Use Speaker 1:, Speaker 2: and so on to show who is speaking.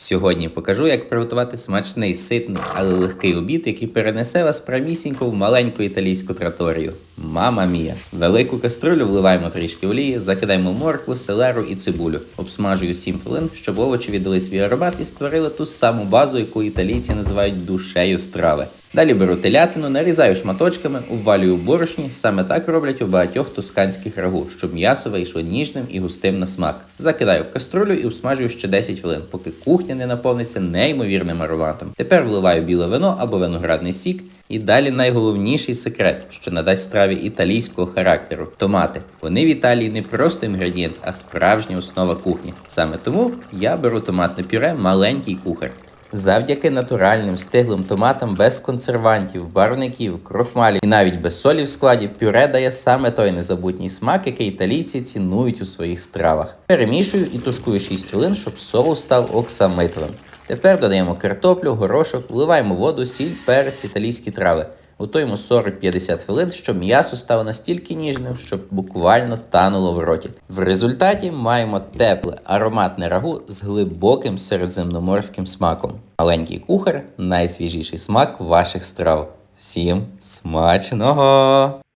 Speaker 1: Сьогодні покажу, як приготувати смачний, ситний, але легкий обід, який перенесе вас прямісінько в маленьку італійську траторію. Мама мія! Велику каструлю вливаємо трішки олії, закидаємо моркву, селеру і цибулю. Обсмажую 7 хвилин, щоб овочі віддали свій аромат і створили ту саму базу, яку італійці називають душею страви. Далі беру телятину, нарізаю шматочками, увалюю борошні. Саме так роблять у багатьох тусканських рагу, щоб м'ясо вийшло ніжним і густим на смак. Закидаю в каструлю і обсмажую ще 10 хвилин, поки кухня не наповниться неймовірним ароматом. Тепер вливаю біле вино або виноградний сік. І далі найголовніший секрет, що надасть страві італійського характеру томати. Вони в Італії не просто інгредієнт, а справжня основа кухні. Саме тому я беру томатне пюре маленький кухар. Завдяки натуральним стиглим томатам без консервантів, барвників, крохмалів і навіть без солі в складі, пюре дає саме той незабутній смак, який італійці цінують у своїх стравах. Перемішую і тушкую 6 хвилин, щоб соус став оксамитовим. Тепер додаємо картоплю, горошок, вливаємо воду, сіль, перець, італійські трави. Готуємо 40-50 хвилин, щоб м'ясо стало настільки ніжним, щоб буквально тануло в роті. В результаті маємо тепле, ароматне рагу з глибоким середземноморським смаком. Маленький кухар найсвіжіший смак ваших страв. Всім смачного!